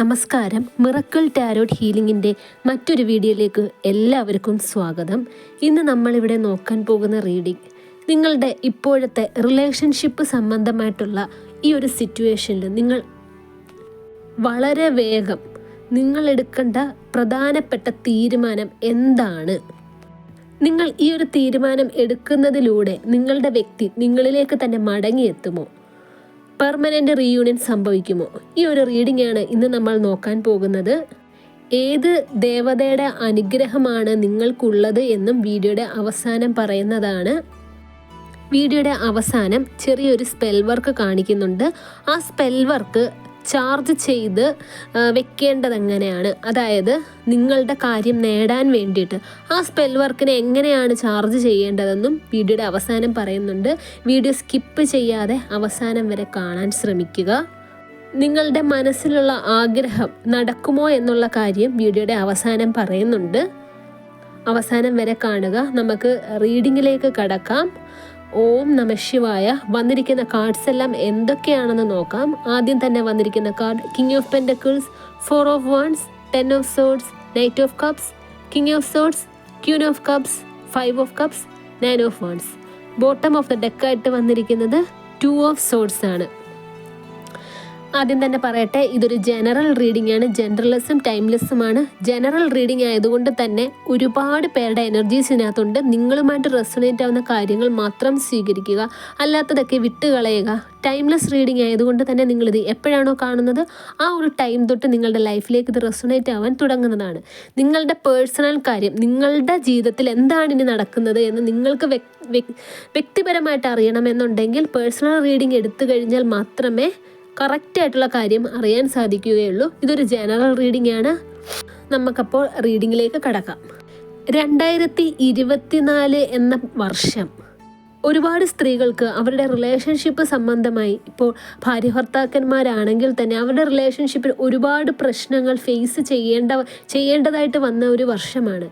നമസ്കാരം. Miracle tarot ഹീലിംഗിന്റെ മറ്റൊരു വീഡിയോയിലേക്ക് എല്ലാവർക്കും സ്വാഗതം. ഇന്ന് നമ്മളിവിടെ നോക്കാൻ പോകുന്ന റീഡിംഗ് നിങ്ങളുടെ ഇപ്പോഴത്തെ റിലേഷൻഷിപ്പ് സംബന്ധമായിട്ടുള്ള ഈ ഒരു സിറ്റുവേഷനിൽ നിങ്ങൾ വളരെ വേഗം നിങ്ങൾ എടുക്കേണ്ട പ്രധാനപ്പെട്ട തീരുമാനം എന്താണ്? നിങ്ങൾ ഈ ഒരു തീരുമാനം എടുക്കുന്നതിലൂടെ നിങ്ങളുടെ വ്യക്തി നിങ്ങളിലേക്ക് തന്നെ മടങ്ങിയെത്തുമോ? പെർമനന്റ് റീയൂണിയൻ സംഭവിക്കുമോ? ഈ ഒരു റീഡിംഗ് ആണ് ഇന്ന് നമ്മൾ നോക്കാൻ പോകുന്നത്. ഏത് ദേവതയുടെ അനുഗ്രഹമാണ് നിങ്ങൾക്കുള്ളത് എന്നും വീഡിയോയുടെ അവസാനം പറയുന്നതാണ്. വീഡിയോയുടെ അവസാനം ചെറിയൊരു സ്പെൽ വർക്ക് കാണിക്കുന്നുണ്ട്. ആ സ്പെൽ വർക്ക് ചാർജ് ചെയ്ത് വെക്കേണ്ടത് എങ്ങനെയാണ് അതായത് നിങ്ങളുടെ കാര്യം നേടാൻ വേണ്ടിയിട്ട്. ആ സ്പെൽ വർക്കിനെ എങ്ങനെയാണ് ചാർജ് ചെയ്യേണ്ടതെന്നും വീഡിയോയുടെ അവസാനം പറയുന്നുണ്ട്. വീഡിയോ സ്കിപ്പ് ചെയ്യാതെ അവസാനം വരെ കാണാൻ ശ്രമിക്കുക. നിങ്ങളുടെ മനസ്സിലുള്ള ആഗ്രഹം നടക്കുമോ എന്നുള്ള കാര്യം വീഡിയോയുടെ അവസാനം പറയുന്നുണ്ട്. അവസാനം വരെ കാണുക. നമുക്ക് റീഡിങ്ങിലേക്ക് കടക്കാം. ഓം നമ ശിവായ. വന്നിരിക്കുന്ന കാർഡ്സ് എല്ലാം എന്തൊക്കെയാണെന്ന് നോക്കാം. ആദ്യം തന്നെ വന്നിരിക്കുന്ന card king of pentacles four of wands ten of swords knight of cups king of swords queen of cups five of cups nine of wands bottom of the ഡെക്കായിട്ട് വന്നിരിക്കുന്നത് ടു ഓഫ് സോഡ്സ് ആണ്. ആദ്യം തന്നെ പറയട്ടെ ഇതൊരു general reading ആണ്. ജനറലിസം ടൈംലെസ്സുമാണ് general reading ആയതുകൊണ്ട് തന്നെ ഒരുപാട് പേരുടെ എനർജീസ് ഇതിനകത്തുണ്ട്. നിങ്ങളുമായിട്ട് റെസണേറ്റ് ആവുന്ന കാര്യങ്ങൾ മാത്രം സ്വീകരിക്കുക. അല്ലാത്തതൊക്കെ വിട്ടുകളയുക. ടൈംലെസ് റീഡിംഗ് ആയതുകൊണ്ട് തന്നെ നിങ്ങളിത് എപ്പോഴാണോ കാണുന്നത് ആ ഒരു ടൈം തൊട്ട് നിങ്ങളുടെ ലൈഫിലേക്ക് ഇത് റെസണേറ്റ് ആവാൻ തുടങ്ങുന്നതാണ്. നിങ്ങളുടെ പേഴ്സണൽ കാര്യം നിങ്ങളുടെ ജീവിതത്തിൽ എന്താണ് ഇനി നടക്കുന്നത് എന്ന് നിങ്ങൾക്ക് വ്യക്- വ്യക്- വ്യക്തിപരമായിട്ട് അറിയണമെന്നുണ്ടെങ്കിൽ പേഴ്സണൽ റീഡിംഗ് എടുത്തു കഴിഞ്ഞാൽ മാത്രമേ കറക്റ്റ് ആയിട്ടുള്ള കാര്യം അറിയാൻ സാധിക്കുകയുള്ളൂ ഇതൊരു ജനറൽ റീഡിംഗ് ആണ്. നമുക്കപ്പോൾ റീഡിങ്ങിലേക്ക് കടക്കാം. രണ്ടായിരത്തി ഇരുപത്തിനാല് എന്ന വർഷം. ഒരുപാട് സ്ത്രീകൾക്ക് അവരുടെ റിലേഷൻഷിപ്പ് സംബന്ധമായി ഇപ്പോൾ ഭാര്യ ഭർത്താക്കന്മാരാണെങ്കിൽ തന്നെ അവരുടെ റിലേഷൻഷിപ്പിൽ ഒരുപാട് പ്രശ്നങ്ങൾ ഫേസ് ചെയ്യേണ്ട ചെയ്യേണ്ടതായിട്ട് വന്ന ഒരു വർഷമാണ്.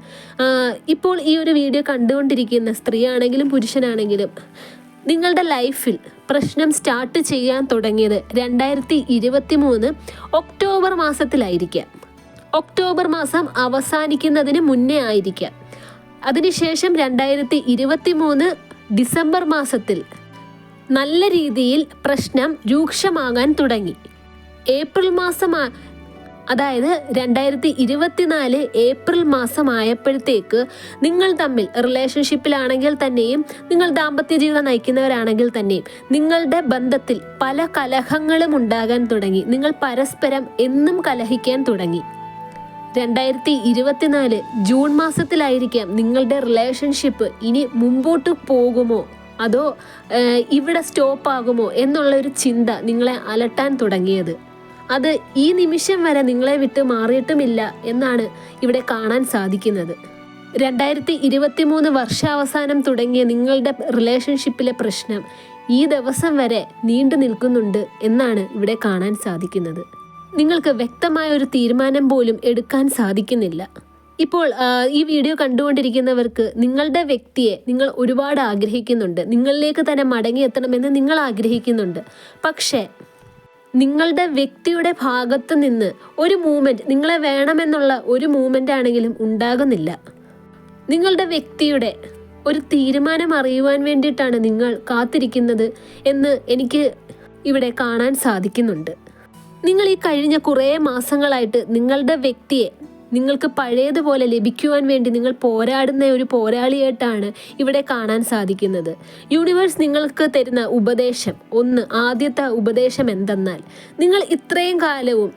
ഇപ്പോൾ ഈ ഒരു വീഡിയോ കണ്ടുകൊണ്ടിരിക്കുന്ന സ്ത്രീയാണെങ്കിലും പുരുഷനാണെങ്കിലും നിങ്ങളുടെ ലൈഫിൽ പ്രശ്നം സ്റ്റാർട്ട് ചെയ്യാൻ തുടങ്ങിയത് രണ്ടായിരത്തി ഇരുപത്തി മൂന്ന് ഒക്ടോബർ മാസത്തിലായിരിക്കാം. ഒക്ടോബർ മാസം അവസാനിക്കുന്നതിന് മുന്നേ ആയിരിക്കാം. അതിനുശേഷം രണ്ടായിരത്തി ഇരുപത്തി മൂന്ന് ഡിസംബർ മാസത്തിൽ നല്ല രീതിയിൽ പ്രശ്നം രൂക്ഷമാകാൻ തുടങ്ങി. ഏപ്രിൽ മാസം അതായത് രണ്ടായിരത്തി ഇരുപത്തിനാല് ഏപ്രിൽ മാസമായപ്പോഴത്തേക്ക് നിങ്ങൾ തമ്മിൽ റിലേഷൻഷിപ്പിലാണെങ്കിൽ തന്നെയും നിങ്ങൾ ദാമ്പത്യ ജീവിതം നയിക്കുന്നവരാണെങ്കിൽ തന്നെയും നിങ്ങളുടെ ബന്ധത്തിൽ പല കലഹങ്ങളും ഉണ്ടാകാൻ തുടങ്ങി. നിങ്ങൾ പരസ്പരം എന്നും കലഹിക്കാൻ തുടങ്ങി. രണ്ടായിരത്തി ഇരുപത്തിനാല് ജൂൺ മാസത്തിലായിരിക്കാം നിങ്ങളുടെ റിലേഷൻഷിപ്പ് ഇനി മുമ്പോട്ട് പോകുമോ? അതോ ഇവിടെ സ്റ്റോപ്പ് ആകുമോ എന്നുള്ള ഒരു ചിന്ത നിങ്ങളെ അലട്ടാൻ തുടങ്ങിയത്. അത് ഈ നിമിഷം വരെ നിങ്ങളെ വിട്ട് മാറിയിട്ടുമില്ല എന്നാണ് ഇവിടെ കാണാൻ സാധിക്കുന്നത്. രണ്ടായിരത്തി ഇരുപത്തി മൂന്ന് വർഷാവസാനം തുടങ്ങിയ നിങ്ങളുടെ റിലേഷൻഷിപ്പിലെ പ്രശ്നം ഈ ദിവസം വരെ നീണ്ടു നിൽക്കുന്നുണ്ട് എന്നാണ് ഇവിടെ കാണാൻ സാധിക്കുന്നത്. നിങ്ങൾക്ക് വ്യക്തമായ ഒരു തീരുമാനം പോലും എടുക്കാൻ സാധിക്കുന്നില്ല. ഇപ്പോൾ ഈ വീഡിയോ കണ്ടുകൊണ്ടിരിക്കുന്നവർക്ക് നിങ്ങളുടെ വ്യക്തിയെ നിങ്ങൾ ഒരുപാട് ആഗ്രഹിക്കുന്നുണ്ട്. നിങ്ങളിലേക്ക് തന്നെ മടങ്ങിയെത്തണമെന്ന് നിങ്ങൾ ആഗ്രഹിക്കുന്നുണ്ട്. പക്ഷേ നിങ്ങളുടെ വ്യക്തിയുടെ ഭാഗത്ത് നിന്ന് ഒരു മൂമെന്റ് നിങ്ങളെ വേണമെന്നുള്ള ഒരു മൂമെന്റ് ആണെങ്കിലും ഉണ്ടാകുന്നില്ല. നിങ്ങളുടെ വ്യക്തിയുടെ ഒരു തീരുമാനം അറിയുവാൻ വേണ്ടിയിട്ടാണ് നിങ്ങൾ കാത്തിരിക്കുന്നത് എന്ന് എനിക്ക് ഇവിടെ കാണാൻ സാധിക്കുന്നുണ്ട്. നിങ്ങൾ ഈ കഴിഞ്ഞ കുറേ മാസങ്ങളായിട്ട് നിങ്ങളുടെ വ്യക്തിയെ നിങ്ങൾക്ക് പഴയതുപോലെ ലഭിക്കുവാൻ വേണ്ടി നിങ്ങൾ പോരാടുന്ന ഒരു പോരാളിയായിട്ടാണ് ഇവിടെ കാണാൻ സാധിക്കുന്നത്. യൂണിവേഴ്സ് നിങ്ങൾക്ക് തരുന്ന ഉപദേശം ഒന്ന് ആദ്യത്തെ ഉപദേശം എന്തെന്നാൽ നിങ്ങൾ ഇത്രയും കാലവും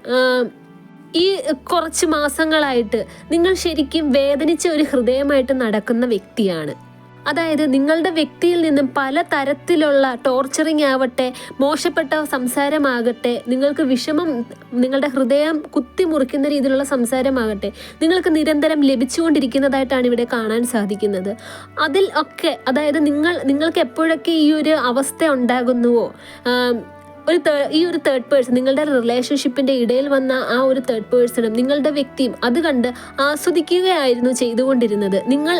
ഈ കുറച്ച് മാസങ്ങളായിട്ട് നിങ്ങൾ ശരിക്കും വേദനിച്ച ഒരു ഹൃദയമായിട്ട് നടക്കുന്ന വ്യക്തിയാണ്. അതായത് നിങ്ങളുടെ വ്യക്തിയിൽ നിന്നും പല തരത്തിലുള്ള ടോർച്ചറിങ് ആവട്ടെ മോശപ്പെട്ട സംസാരമാകട്ടെ നിങ്ങൾക്ക് വിഷമം നിങ്ങളുടെ ഹൃദയം കുത്തിമുറിക്കുന്ന രീതിയിലുള്ള സംസാരമാകട്ടെ നിങ്ങൾക്ക് നിരന്തരം ലഭിച്ചുകൊണ്ടിരിക്കുന്നതായിട്ടാണ് ഇവിടെ കാണാൻ സാധിക്കുന്നത്. അതിൽ ഒക്കെ അതായത് നിങ്ങൾ നിങ്ങൾക്ക് എപ്പോഴൊക്കെ ഈ ഒരു അവസ്ഥ ഉണ്ടാകുന്നുവോ ഒരു ഈ ഒരു തേർഡ് പേഴ്സൺ നിങ്ങളുടെ റിലേഷൻഷിപ്പിന്റെ ഇടയിൽ വന്ന ആ ഒരു തേർഡ് പേഴ്സണും നിങ്ങളുടെ വ്യക്തിയും അത് കണ്ട് ആസ്വദിക്കുകയായിരുന്നു ചെയ്തുകൊണ്ടിരുന്നത്. നിങ്ങൾ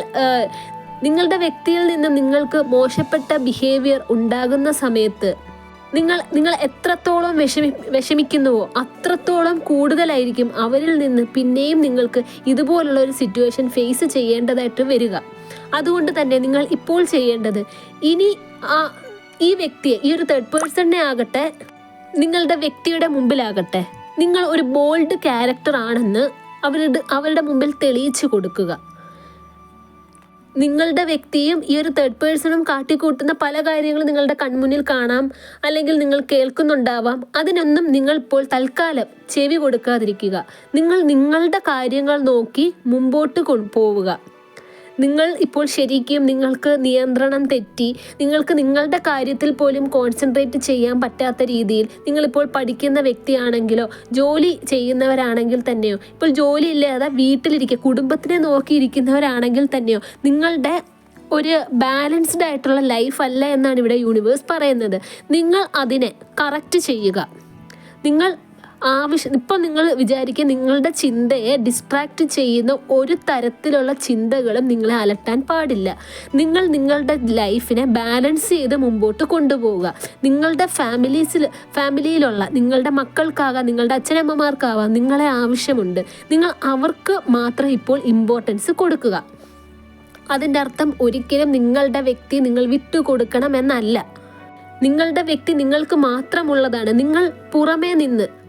നിങ്ങളുടെ വ്യക്തിയിൽ നിന്ന് നിങ്ങൾക്ക് മോശപ്പെട്ട ബിഹേവിയർ ഉണ്ടാകുന്ന സമയത്ത് നിങ്ങൾ നിങ്ങൾ എത്രത്തോളം വിഷമി വിഷമിക്കുന്നുവോ അത്രത്തോളം കൂടുതലായിരിക്കും അവരിൽ നിന്ന് പിന്നെയും നിങ്ങൾക്ക് ഇതുപോലുള്ള ഒരു സിറ്റുവേഷൻ ഫേസ് ചെയ്യേണ്ടതായിട്ട് വരിക. അതുകൊണ്ട് തന്നെ നിങ്ങൾ ഇപ്പോൾ ചെയ്യേണ്ടത് ഇനി ആ ഈ വ്യക്തിയെ ഈ ഒരു തേർഡ് പേഴ്സണിനെ ആകട്ടെ നിങ്ങളുടെ വ്യക്തിയുടെ മുമ്പിലാകട്ടെ. നിങ്ങൾ ഒരു ബോൾഡ് ക്യാരക്ടർ ആണെന്ന് അവരുടെ അവരുടെ മുമ്പിൽ തെളിയിച്ചു കൊടുക്കുക. നിങ്ങളുടെ വ്യക്തിയും ഈ ഒരു തേർഡ് പേഴ്സണും കാട്ടിക്കൂട്ടുന്ന പല കാര്യങ്ങളും നിങ്ങളുടെ കൺമുന്നിൽ കാണാം അല്ലെങ്കിൽ നിങ്ങൾ കേൾക്കുന്നുണ്ടാവാം. അതിനൊന്നും നിങ്ങൾ ഇപ്പോൾ തൽക്കാലം ചെവി കൊടുക്കാതിരിക്കുക. നിങ്ങൾ നിങ്ങളുടെ കാര്യങ്ങൾ നോക്കി മുമ്പോട്ട് കൊണ്ടുപോവുക നിങ്ങൾ ഇപ്പോൾ ശരിക്കും നിങ്ങൾക്ക് നിയന്ത്രണം തെറ്റി നിങ്ങൾക്ക് നിങ്ങളുടെ കാര്യത്തിൽ പോലും കോൺസെൻട്രേറ്റ് ചെയ്യാൻ പറ്റാത്ത രീതിയിൽ നിങ്ങളിപ്പോൾ പഠിക്കുന്ന വ്യക്തിയാണെങ്കിലോ ജോലി ചെയ്യുന്നവരാണെങ്കിൽ തന്നെയോ ഇപ്പോൾ ജോലി ഇല്ലാതെ വീട്ടിലിരിക്കുക കുടുംബത്തിനെ നോക്കിയിരിക്കുന്നവരാണെങ്കിൽ തന്നെയോ നിങ്ങളുടെ ഒരു ബാലൻസ്ഡ് ആയിട്ടുള്ള ലൈഫ് അല്ല എന്നാണ് ഇവിടെ യൂണിവേഴ്സ് പറയുന്നത്. നിങ്ങൾ അതിനെ കറക്റ്റ് ചെയ്യുക. നിങ്ങൾ ആവശ്യം ഇപ്പം നിങ്ങൾ വിചാരിക്കുക നിങ്ങളുടെ ചിന്തയെ ഡിസ്ട്രാക്റ്റ് ചെയ്യുന്ന ഒരു തരത്തിലുള്ള ചിന്തകളും നിങ്ങളെ അലട്ടാൻ പാടില്ല. നിങ്ങൾ നിങ്ങളുടെ ലൈഫിനെ ബാലൻസ് ചെയ്ത് മുമ്പോട്ട് കൊണ്ടുപോവുക. നിങ്ങളുടെ ഫാമിലീസിൽ ഫാമിലിയിലുള്ള നിങ്ങളുടെ മക്കൾക്കാകാം നിങ്ങളുടെ അച്ഛനമ്മമാർക്കാവാം നിങ്ങളെ ആവശ്യമുണ്ട്. നിങ്ങൾ അവർക്ക് മാത്രം ഇപ്പോൾ ഇമ്പോർട്ടൻസ് കൊടുക്കുക. അതിന്റെ അർത്ഥം ഒരിക്കലും നിങ്ങളുടെ വ്യക്തി നിങ്ങൾ വിട്ടുകൊടുക്കണം എന്നല്ല. നിങ്ങളുടെ വ്യക്തി നിങ്ങൾക്ക് മാത്രമുള്ളതാണ്. നിങ്ങൾ പുറമേ നിന്ന്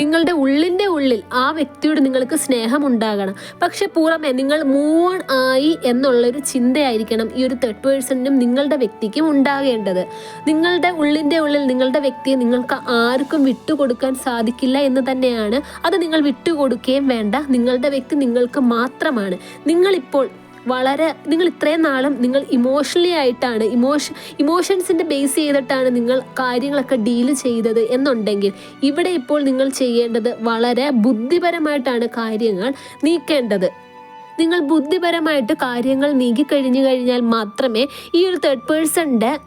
നിങ്ങളുടെ ഉള്ളിന്റെ ഉള്ളിൽ ആ വ്യക്തിയോട് നിങ്ങൾക്ക് സ്നേഹം ഉണ്ടാകണം പക്ഷെ പുറമെ നിങ്ങൾ മൂവ് ഓൺ ആയി എന്നുള്ളൊരു ചിന്തയായിരിക്കണം ഈ ഒരു തേർഡ് പേഴ്സണിനും നിങ്ങളുടെ വ്യക്തിക്കും ഉണ്ടാകേണ്ടത്. നിങ്ങളുടെ ഉള്ളിന്റെ ഉള്ളിൽ നിങ്ങളുടെ വ്യക്തിയെ നിങ്ങൾക്ക് ആർക്കും വിട്ടുകൊടുക്കാൻ സാധിക്കില്ല എന്ന് തന്നെയാണ്. അത് നിങ്ങൾ വിട്ടുകൊടുക്കുകയും വേണ്ട. നിങ്ങളുടെ വ്യക്തി നിങ്ങൾക്ക് മാത്രമാണ്. നിങ്ങളിപ്പോൾ വളരെ നിങ്ങൾ ഇത്രയും നാളും നിങ്ങൾ ഇമോഷണലി ആയിട്ടാണ് ഇമോഷൻ ഇമോഷൻസിന്റെ ബേസ് ചെയ്തിട്ടാണ് നിങ്ങൾ കാര്യങ്ങളൊക്കെ ഡീൽ ചെയ്തത് എന്നുണ്ടെങ്കിൽ ഇവിടെ ഇപ്പോൾ നിങ്ങൾ ചെയ്യേണ്ടത് വളരെ ബുദ്ധിപരമായിട്ടാണ് കാര്യങ്ങൾ നീക്കേണ്ടത്. നിങ്ങൾ ബുദ്ധിപരമായിട്ട് കാര്യങ്ങൾ നീക്കി കഴിഞ്ഞു കഴിഞ്ഞാൽ മാത്രമേ ഈ ഒരു തേർഡ് പേഴ്സണിന്റെ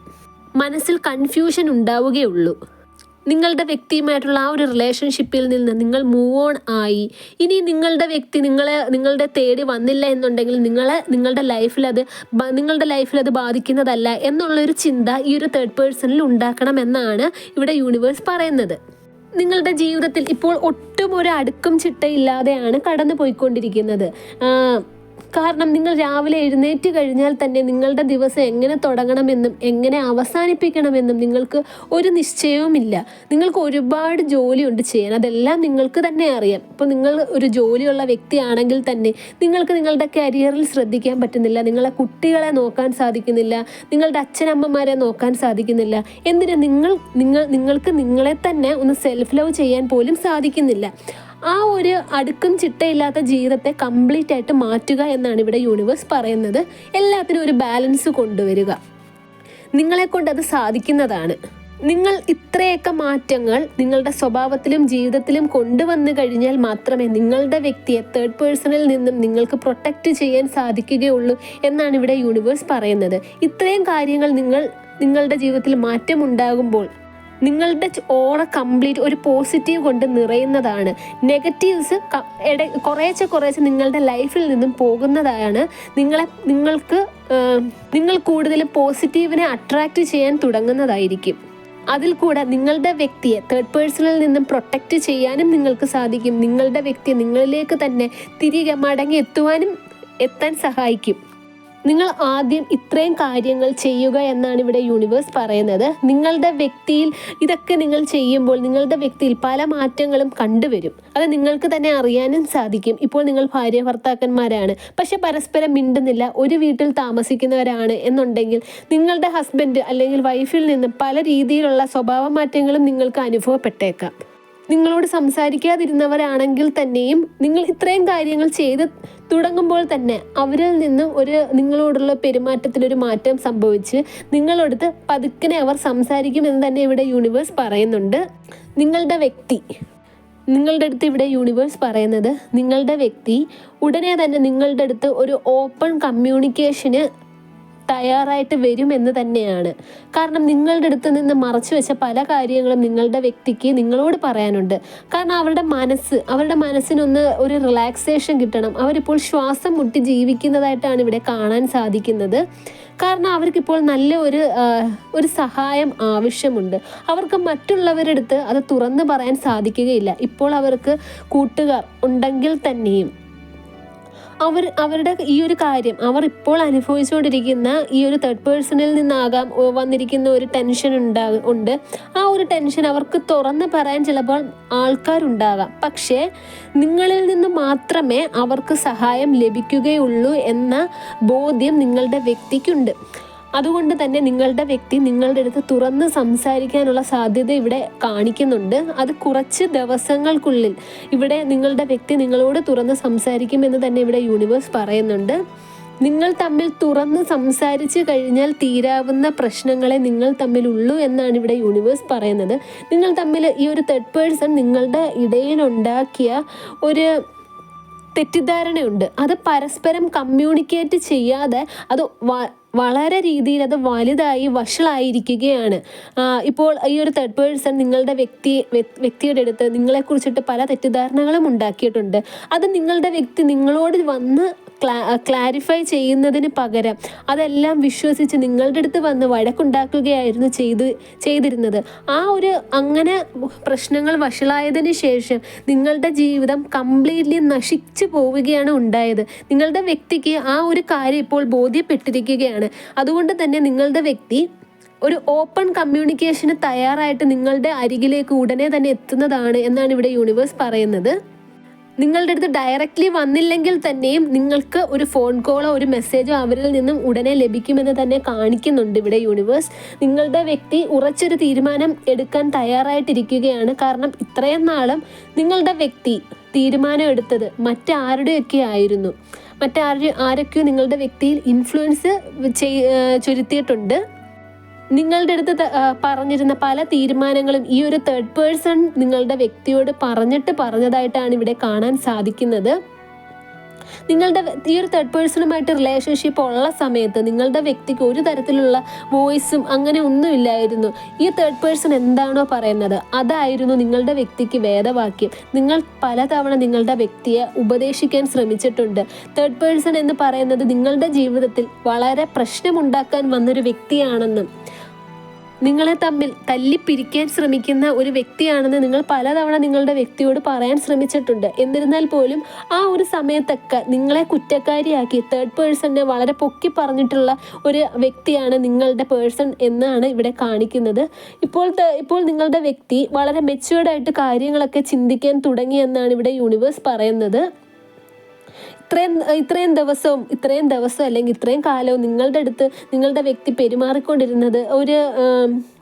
മനസ്സിൽ കൺഫ്യൂഷൻ ഉണ്ടാവുകയുള്ളൂ. നിങ്ങളുടെ വ്യക്തിയുമായിട്ടുള്ള ആ ഒരു റിലേഷൻഷിപ്പിൽ നിന്ന് നിങ്ങൾ മൂവ് ഓൺ ആയി. ഇനി നിങ്ങളുടെ വ്യക്തി നിങ്ങളെ നിങ്ങളുടെ തേടി വന്നില്ല എന്നുണ്ടെങ്കിൽ നിങ്ങളെ നിങ്ങളുടെ ലൈഫിൽ അത് നിങ്ങളുടെ ലൈഫിൽ അത് ബാധിക്കുന്നതല്ല എന്നുള്ളൊരു ചിന്ത ഈ ഒരു തേർഡ് പേഴ്സണിൽ ഉണ്ടാക്കണം എന്നാണ് ഇവിടെ യൂണിവേഴ്സ് പറയുന്നത്. നിങ്ങളുടെ ജീവിതത്തിൽ ഇപ്പോൾ ഒട്ടും ഒരു അടുക്കും ചിട്ടയില്ലാതെയാണ് കടന്നു പോയിക്കൊണ്ടിരിക്കുന്നത് കാരണം നിങ്ങൾ രാവിലെ എഴുന്നേറ്റ് കഴിഞ്ഞാൽ തന്നെ നിങ്ങളുടെ ദിവസം എങ്ങനെ തുടങ്ങണമെന്നും എങ്ങനെ അവസാനിപ്പിക്കണമെന്നും നിങ്ങൾക്ക് ഒരു നിശ്ചയവുമില്ല. നിങ്ങൾക്ക് ഒരുപാട് ജോലിയുണ്ട് ചെയ്യാൻ. അതെല്ലാം നിങ്ങൾക്ക് തന്നെ അറിയാം. ഇപ്പോൾ നിങ്ങൾ ഒരു ജോലിയുള്ള വ്യക്തിയാണെങ്കിൽ തന്നെ നിങ്ങൾക്ക് നിങ്ങളുടെ കരിയറിൽ ശ്രദ്ധിക്കാൻ പറ്റുന്നില്ല. നിങ്ങളെ കുട്ടികളെ നോക്കാൻ സാധിക്കുന്നില്ല. നിങ്ങളുടെ അച്ഛനമ്മമാരെ നോക്കാൻ സാധിക്കുന്നില്ല. എന്തിനാ നിങ്ങൾ നിങ്ങൾ നിങ്ങൾക്ക് നിങ്ങളെ തന്നെ ഒന്ന് സെൽഫ് ലവ് ചെയ്യാൻ പോലും സാധിക്കുന്നില്ല. ആ ഒരു അടുക്കും ചിട്ടയില്ലാത്ത ജീവിതത്തെ കംപ്ലീറ്റ് ആയിട്ട് മാറ്റുക എന്നാണ് ഇവിടെ യൂണിവേഴ്സ് പറയുന്നത്. എല്ലാത്തിനും ഒരു ബാലൻസ് കൊണ്ടുവരിക. നിങ്ങളെ കൊണ്ട് അത് സാധിക്കുന്നതാണ്. നിങ്ങൾ ഇത്രയൊക്കെ മാറ്റങ്ങൾ നിങ്ങളുടെ സ്വഭാവത്തിലും ജീവിതത്തിലും കൊണ്ടുവന്നു കഴിഞ്ഞാൽ മാത്രമേ നിങ്ങളുടെ വ്യക്തിയെ തേർഡ് പേഴ്സണിൽ നിന്നും നിങ്ങൾക്ക് പ്രൊട്ടക്റ്റ് ചെയ്യാൻ സാധിക്കുകയുള്ളൂ എന്നാണ് ഇവിടെ യൂണിവേഴ്സ് പറയുന്നത്. ഇത്രയും കാര്യങ്ങൾ നിങ്ങൾ നിങ്ങളുടെ ജീവിതത്തിൽ മാറ്റമുണ്ടാകുമ്പോൾ നിങ്ങളുടെ ഓറ കംപ്ലീറ്റ് ഒരു പോസിറ്റീവ് കൊണ്ട് നിറയുന്നതാണ്. നെഗറ്റീവ്സ് കുറേശ്ശെ കുറേശ്ശെ നിങ്ങളുടെ ലൈഫിൽ നിന്നും പോകുന്നതാണ്. നിങ്ങളെ നിങ്ങൾക്ക് നിങ്ങൾ കൂടുതൽ പോസിറ്റീവിനെ അട്രാക്റ്റ് ചെയ്യാൻ തുടങ്ങുന്നതായിരിക്കും. അതിൽ കൂടെ നിങ്ങളുടെ വ്യക്തിയെ തേർഡ് പേഴ്സണിൽ നിന്നും പ്രൊട്ടക്റ്റ് ചെയ്യാനും നിങ്ങൾക്ക് സാധിക്കും. നിങ്ങളുടെ വ്യക്തിയെ നിങ്ങളിലേക്ക് തന്നെ തിരികെ മടങ്ങി എത്തുവാനും എത്താൻ സഹായിക്കും. നിങ്ങൾ ആദ്യം ഇത്രയും കാര്യങ്ങൾ ചെയ്യുക എന്നാണ് ഇവിടെ യൂണിവേഴ്സ് പറയുന്നത്. നിങ്ങളുടെ വ്യക്തിയിൽ ഇതൊക്കെ നിങ്ങൾ ചെയ്യുമ്പോൾ നിങ്ങളുടെ വ്യക്തിയിൽ പല മാറ്റങ്ങളും കണ്ടുവരും. അത് നിങ്ങൾക്ക് തന്നെ അറിയാനും സാധിക്കും. ഇപ്പോൾ നിങ്ങൾ ഭാര്യ ഭർത്താക്കന്മാരാണ്. പക്ഷെ പരസ്പരം മിണ്ടുന്നില്ല. ഒരു വീട്ടിൽ താമസിക്കുന്നവരാണ് എന്നുണ്ടെങ്കിൽ നിങ്ങളുടെ ഹസ്ബൻഡ് അല്ലെങ്കിൽ വൈഫിൽ നിന്ന് പല രീതിയിലുള്ള സ്വഭാവ മാറ്റങ്ങളും നിങ്ങൾക്ക് അനുഭവപ്പെട്ടേക്കാം. നിങ്ങളോട് സംസാരിക്കാതിരുന്നവരാണെങ്കിൽ തന്നെയും നിങ്ങൾ ഇത്രയും കാര്യങ്ങൾ ചെയ്ത് തുടങ്ങുമ്പോൾ തന്നെ അവരിൽ നിന്ന് ഒരു നിങ്ങളോടുള്ള പെരുമാറ്റത്തിലൊരു മാറ്റം സംഭവിച്ച് നിങ്ങളടുത്ത് പതുക്കനെ അവർ സംസാരിക്കുമെന്ന് തന്നെ ഇവിടെ യൂണിവേഴ്സ് പറയുന്നുണ്ട്. നിങ്ങളുടെ വ്യക്തി നിങ്ങളുടെ അടുത്ത് ഇവിടെ യൂണിവേഴ്സ് പറയുന്നത് നിങ്ങളുടെ വ്യക്തി ഉടനെ തന്നെ നിങ്ങളുടെ അടുത്ത് ഒരു ഓപ്പൺ കമ്മ്യൂണിക്കേഷന് തയ്യാറായിട്ട് വരുമെന്ന് തന്നെയാണ്. കാരണം നിങ്ങളുടെ അടുത്ത് നിന്ന് മറച്ചു വെച്ച പല കാര്യങ്ങളും നിങ്ങളുടെ വ്യക്തിക്ക് നിങ്ങളോട് പറയാനുണ്ട്. കാരണം അവരുടെ മനസ്സ് അവരുടെ മനസ്സിനൊന്ന് ഒരു റിലാക്സേഷൻ കിട്ടണം. അവരിപ്പോൾ ശ്വാസം മുട്ടി ജീവിക്കുന്നതായിട്ടാണ് ഇവിടെ കാണാൻ സാധിക്കുന്നത്. കാരണം അവർക്കിപ്പോൾ നല്ല ഒരു ഒരു സഹായം ആവശ്യമുണ്ട്. അവർക്ക് മറ്റുള്ളവരുടെ അടുത്ത് അത് തുറന്നു പറയാൻ സാധിക്കുകയില്ല. ഇപ്പോൾ അവർക്ക് കൂട്ടുകാർ ഉണ്ടെങ്കിൽ തന്നെയും. അവർ അവരുടെ ഈ ഒരു കാര്യം അവർ ഇപ്പോൾ അനുഭവിച്ചുകൊണ്ടിരിക്കുന്ന ഈ ഒരു തേർഡ് പേഴ്സണിൽ നിന്നാകാം വന്നിരിക്കുന്ന ഒരു ടെൻഷൻ ഉണ്ടാ ഉണ്ട്. ആ ഒരു ടെൻഷൻ അവർക്ക് തുറന്ന് പറയാൻ ചിലപ്പോൾ ആൾക്കാരുണ്ടാകാം. പക്ഷേ നിങ്ങളിൽ നിന്ന് മാത്രമേ അവർക്ക് സഹായം ലഭിക്കുകയുള്ളൂ എന്ന ബോധ്യം നിങ്ങളുടെ വ്യക്തിക്കുണ്ട്. അതുകൊണ്ട് തന്നെ നിങ്ങളുടെ വ്യക്തി നിങ്ങളുടെ അടുത്ത് തുറന്ന് സംസാരിക്കാനുള്ള സാധ്യത ഇവിടെ കാണിക്കുന്നുണ്ട്. അത് കുറച്ച് ദിവസങ്ങൾക്കുള്ളിൽ ഇവിടെ നിങ്ങളുടെ വ്യക്തി നിങ്ങളോട് തുറന്ന് സംസാരിക്കുമെന്ന് തന്നെ ഇവിടെ യൂണിവേഴ്സ് പറയുന്നുണ്ട്. നിങ്ങൾ തമ്മിൽ തുറന്ന് സംസാരിച്ചു കഴിഞ്ഞാൽ തീരാവുന്ന പ്രശ്നങ്ങളെ നിങ്ങൾ തമ്മിലുള്ളൂ എന്നാണ് ഇവിടെ യൂണിവേഴ്സ് പറയുന്നത്. നിങ്ങൾ തമ്മിൽ ഈ ഒരു തേർഡ് പേഴ്സൺ നിങ്ങളുടെ ഇടയിലുണ്ടാക്കിയ ഒരു തെറ്റിദ്ധാരണയുണ്ട്. അത് പരസ്പരം കമ്മ്യൂണിക്കേറ്റ് ചെയ്യാതെ അത് വളരെ രീതിയിൽ അത് വലുതായി വഷളായിരിക്കുകയാണ്. ഇപ്പോൾ ഈ ഒരു തേർഡ് പേഴ്സൺ നിങ്ങളുടെ വ്യക്തി വ്യക്തിയുടെ അടുത്ത് നിങ്ങളെക്കുറിച്ചിട്ട് പല തെറ്റിദ്ധാരണകളും ഉണ്ടാക്കിയിട്ടുണ്ട്. അത് നിങ്ങളുടെ വ്യക്തി നിങ്ങളോട് വന്ന് ക്ലാ ക്ലാരിഫൈ ചെയ്യുന്നതിന് പകരം അതെല്ലാം വിശ്വസിച്ച് നിങ്ങളുടെ അടുത്ത് വന്ന് വഴക്കുണ്ടാക്കുകയായിരുന്നു ചെയ്ത് ചെയ്തിരുന്നത്. ആ ഒരു അങ്ങനെ പ്രശ്നങ്ങൾ വഷളായതിനു ശേഷം നിങ്ങളുടെ ജീവിതം കംപ്ലീറ്റ്ലി നശിച്ചു പോവുകയാണ് ഉണ്ടായത്. നിങ്ങളുടെ വ്യക്തിക്ക് ആ ഒരു കാര്യം ഇപ്പോൾ ബോധ്യപ്പെട്ടിരിക്കുകയാണ്. അതുകൊണ്ട് തന്നെ നിങ്ങളുടെ വ്യക്തി ഒരു ഓപ്പൺ കമ്മ്യൂണിക്കേഷന് തയ്യാറായിട്ട് നിങ്ങളുടെ അരികിലേക്ക് ഉടനെ തന്നെ എത്തുന്നതാണ് എന്നാണ് ഇവിടെ യൂണിവേഴ്സ് പറയുന്നത്. നിങ്ങളുടെ അടുത്ത് ഡയറക്റ്റ്ലി വന്നില്ലെങ്കിൽ തന്നെയും നിങ്ങൾക്ക് ഒരു ഫോൺ കോളോ ഒരു മെസ്സേജോ അവരിൽ നിന്നും ഉടനെ ലഭിക്കുമെന്ന് തന്നെ കാണിക്കുന്നുണ്ട് ഇവിടെ യൂണിവേഴ്സ്. നിങ്ങളുടെ വ്യക്തി ഉറച്ചൊരു തീരുമാനം എടുക്കാൻ തയ്യാറായിട്ടിരിക്കുകയാണ്. കാരണം ഇത്രയും നാളും നിങ്ങളുടെ വ്യക്തി തീരുമാനം എടുത്തത് മറ്റാരുടെയൊക്കെ ആയിരുന്നു. മറ്റാര് ആരൊക്കെയോ നിങ്ങളുടെ വ്യക്തിയിൽ ഇൻഫ്ലുവൻസ് ചുരുത്തിയിട്ടുണ്ട്. നിങ്ങളുടെ അടുത്ത് പറഞ്ഞിരുന്ന പല തീരുമാനങ്ങളും ഈ ഒരു തേർഡ് പേഴ്സൺ നിങ്ങളുടെ വ്യക്തിയോട് പറഞ്ഞിട്ട് പറഞ്ഞതായിട്ടാണ് ഇവിടെ കാണാൻ സാധിക്കുന്നത്. നിങ്ങളുടെ ഈ ഒരു തേർഡ് പേഴ്സണുമായിട്ട് റിലേഷൻഷിപ്പ് ഉള്ള സമയത്ത് നിങ്ങളുടെ വ്യക്തിക്ക് ഒരു തരത്തിലുള്ള വോയിസും അങ്ങനെ ഒന്നുമില്ലായിരുന്നു. ഈ തേർഡ് പേഴ്സൺ എന്താണോ പറയുന്നത്? അതായിരുന്നു നിങ്ങളുടെ വ്യക്തിക്ക് വേദവാക്യം. നിങ്ങൾ പലതവണ നിങ്ങളുടെ വ്യക്തിയെ ഉപദേശിക്കാൻ ശ്രമിച്ചിട്ടുണ്ട്. തേർഡ് പേഴ്സൺ എന്ന് പറയുന്നത് നിങ്ങളുടെ ജീവിതത്തിൽ വളരെ പ്രശ്നമുണ്ടാക്കാൻ വന്നൊരു വ്യക്തിയാണെന്നും നിങ്ങളെ തമ്മിൽ തല്ലിപ്പിരിക്കാൻ ശ്രമിക്കുന്ന ഒരു വ്യക്തിയാണെന്ന് നിങ്ങൾ പലതവണ നിങ്ങളുടെ വ്യക്തിയോട് പറയാൻ ശ്രമിച്ചിട്ടുണ്ട്. എന്നിരുന്നാൽ പോലും ആ ഒരു സമയത്തൊക്കെ നിങ്ങളെ കുറ്റക്കാരിയാക്കി തേർഡ് പേഴ്സണിനെ വളരെ പൊക്കി പറഞ്ഞിട്ടുള്ള ഒരു വ്യക്തിയാണ് നിങ്ങളുടെ പേഴ്സൺ എന്നാണ് ഇവിടെ കാണിക്കുന്നത്. ഇപ്പോൾ ഇപ്പോൾ നിങ്ങളുടെ വ്യക്തി വളരെ മെച്ചുവേർഡായിട്ട് കാര്യങ്ങളൊക്കെ ചിന്തിക്കാൻ തുടങ്ങി എന്നാണ് ഇവിടെ യൂണിവേഴ്സ് പറയുന്നത്. ഇത്രയും ഇത്രയും ദിവസവും ഇത്രയും ദിവസം അല്ലെങ്കിൽ ഇത്രയും കാലവും നിങ്ങളുടെ അടുത്ത് നിങ്ങളുടെ വ്യക്തി പെരുമാറിക്കൊണ്ടിരുന്നത് ഒരു